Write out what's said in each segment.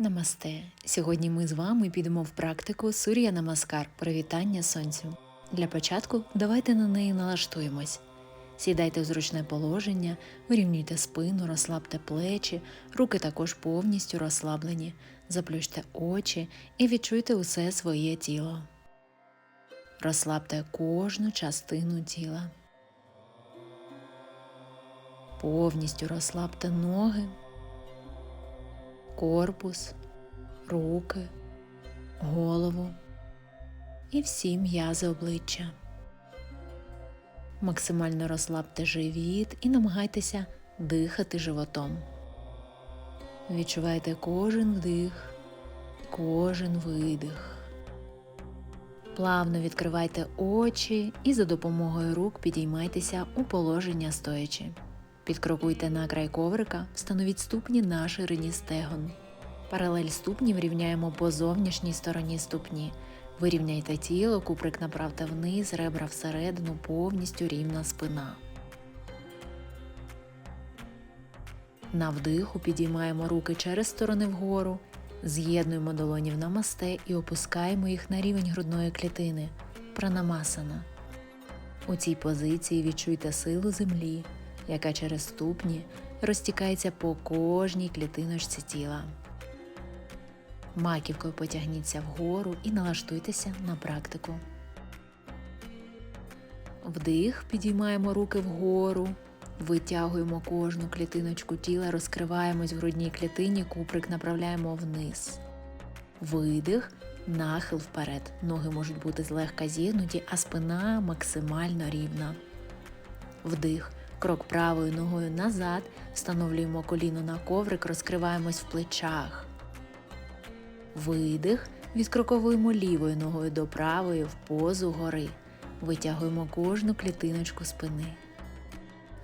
Намасте. Сьогодні ми з вами підемо в практику Сур'я Намаскар привітання сонцю. Для початку давайте на неї налаштуємось. Сідайте в зручне положення, вирівнюйте спину, розслабте плечі, руки також повністю розслаблені, заплющте очі і відчуйте усе своє тіло. Розслабте кожну частину тіла. Повністю розслабте ноги, корпус, руки, голову і всі м'язи обличчя. Максимально розслабте живіт і намагайтеся дихати животом. Відчувайте кожен вдих, кожен видих. Плавно відкривайте очі і за допомогою рук підіймайтеся у положення стоячи. Підкрокуйте на край коврика, встановіть ступні на ширині стегон. Паралель ступнів рівняємо по зовнішній стороні ступні. Вирівняйте тіло, куприк направте вниз, ребра всередину, повністю рівна спина. На вдиху підіймаємо руки через сторони вгору, з'єднуємо долоні в намасте і опускаємо їх на рівень грудної клітини пранамасана. У цій позиції відчуйте силу землі, яка через ступні розтікається по кожній клітиночці тіла. Маківкою потягніться вгору і налаштуйтеся на практику. Вдих, підіймаємо руки вгору, витягуємо кожну клітиночку тіла, розкриваємось в грудній клітині, куприк направляємо вниз. Видих, нахил вперед. Ноги можуть бути злегка зігнуті, а спина максимально рівна. Вдих. Крок правою ногою назад, встановлюємо коліно на коврик, розкриваємось в плечах. Видих, відкроковуємо лівою ногою до правої в позу гори. Витягуємо кожну клітиночку спини.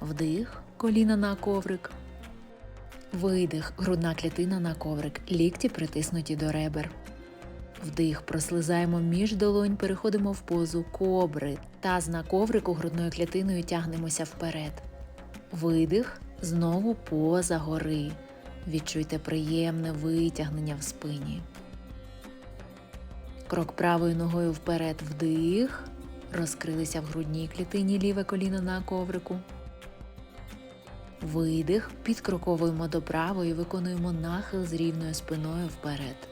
Вдих, коліна на коврик. Видих, грудна клітина на коврик, лікті притиснуті до ребер. Вдих, прослизаємо між долонь, переходимо в позу кобри. Таз на коврику грудною клітиною тягнемося вперед. Видих, знову поза гори. Відчуйте приємне витягнення в спині. Крок правою ногою вперед вдих. Розкрилися в грудній клітині ліве коліно на коврику. Видих, підкроковуємо до правої, виконуємо нахил з рівною спиною вперед.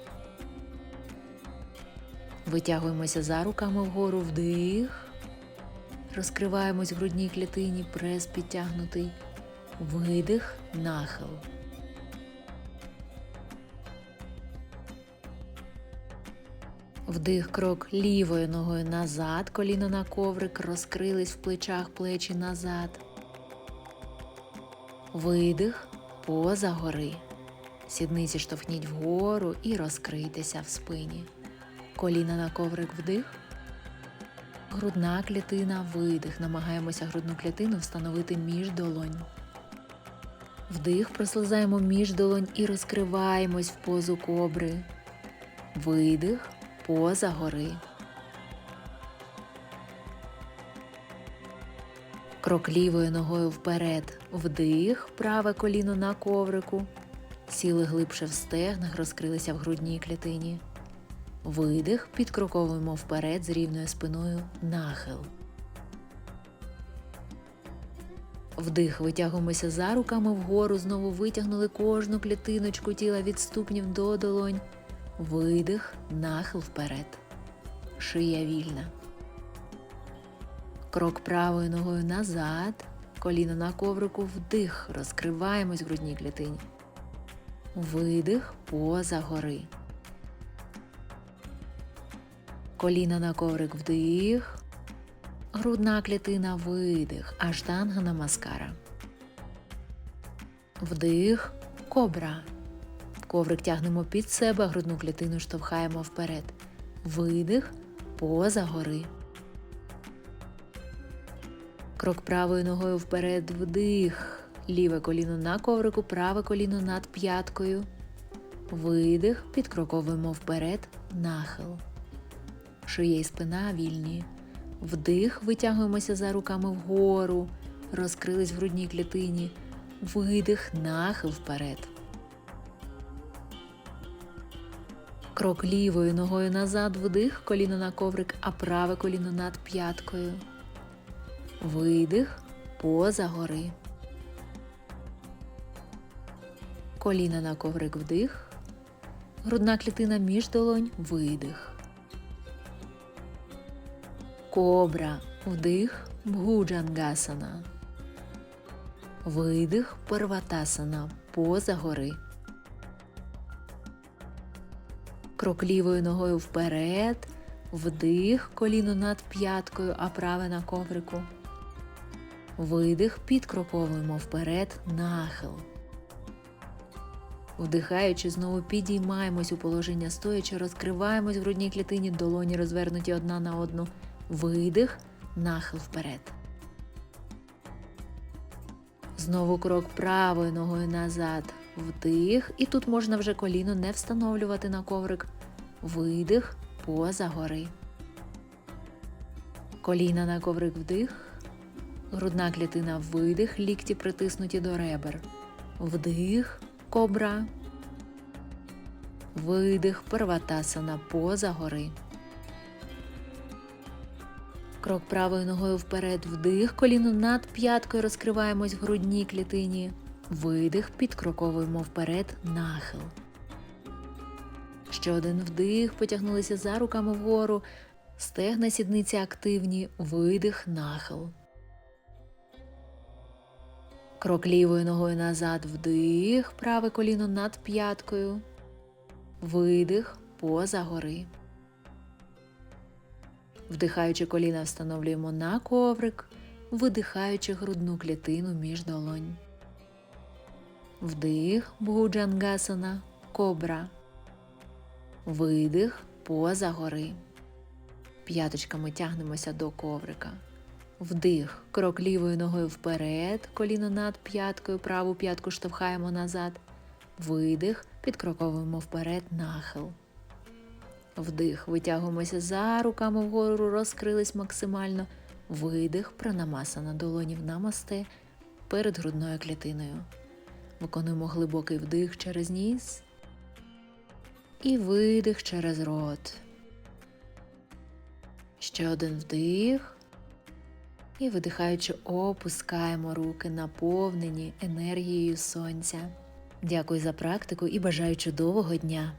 Витягуємося за руками вгору вдих. Розкриваємось в грудній клітині, прес підтягнутий. Видих, нахил. Вдих крок лівою ногою назад, коліно на коврик, розкрились в плечах плечі назад. Видих, поза гори. Сідниці штовхніть вгору і розкрийтеся в спині. Коліна на коврик вдих. Грудна клітина видих. Намагаємося грудну клітину встановити між долонь. Вдих, прослизаємо між долонь і розкриваємось в позу кобри. Видих, поза гори. Крок лівою ногою вперед. Вдих, праве коліно на коврику. Сіли глибше в стегнах, розкрилися в грудній клітині. Видих, підкроковуємо вперед з рівною спиною нахил. Вдих, витягуємося за руками вгору, знову витягнули кожну клітиночку тіла від ступнів до долонь. Видих, нахил вперед. Шия вільна. Крок правою ногою назад. Коліно на коврику вдих. Розкриваємось в грудній клітині. Видих поза гори. Коліна на коврик вдих. Грудна клітина видих. Аштанга намаскара. Вдих. Кобра. Коврик тягнемо під себе, грудну клітину штовхаємо вперед. Видих, поза гори. Крок правою ногою вперед, вдих. Ліве коліно на коврику, праве коліно над п'яткою. Видих, підкроковуємо вперед, нахил. Шия і спина вільні. Вдих, витягуємося за руками вгору. Розкрились в грудній клітині. Видих, нахил вперед. Крок лівою ногою назад, вдих, коліно на коврик, а праве коліно над п'яткою. Видих, поза гори. Коліна на коврик вдих. Грудна клітина між долонь видих. Кобра вдих, бхуджангасана. Видих, перватасана, поза гори. Крок лівою ногою вперед, вдих, коліно над п'яткою, а праве на коврику. Видих, підкроковуємо вперед, нахил. Вдихаючи, знову підіймаємось у положення стоячи, розкриваємось в грудній клітині, долоні розвернуті одна на одну. Видих, нахил вперед. Знову крок правою ногою назад. Вдих. І тут можна вже коліно не встановлювати на коврик. Видих, поза гори. Коліна на коврик вдих. Грудна клітина видих, лікті притиснуті до ребер. Вдих, кобра. Видих, перватасана, поза гори. Крок правою ногою вперед, вдих, коліно над п'яткою. Розкриваємось в грудній клітині. Видих, підкроковуємо вперед, нахил. Ще один вдих, потягнулися за руками вгору, стегна сідниці активні, видих, нахил. Крок лівою ногою назад, вдих, праве коліно над п'яткою. Видих, поза гори. Вдихаючи коліна, встановлюємо на коврик, видихаючи грудну клітину між долонь. Вдих, бхуджангасана, кобра. Видих, поза гори. П'яточками тягнемося до коврика. Вдих, крок лівою ногою вперед, коліно над п'яткою, праву п'ятку штовхаємо назад. Видих, підкроковуємо вперед, нахил. Вдих, витягуємося за руками вгору, розкрились максимально. Видих, пранамасана долоні в намасте перед грудною клітиною. Виконуємо глибокий вдих через ніс і видих через рот. Ще один вдих. І видихаючи, опускаємо руки, наповнені енергією сонця. Дякую за практику і бажаю чудового дня!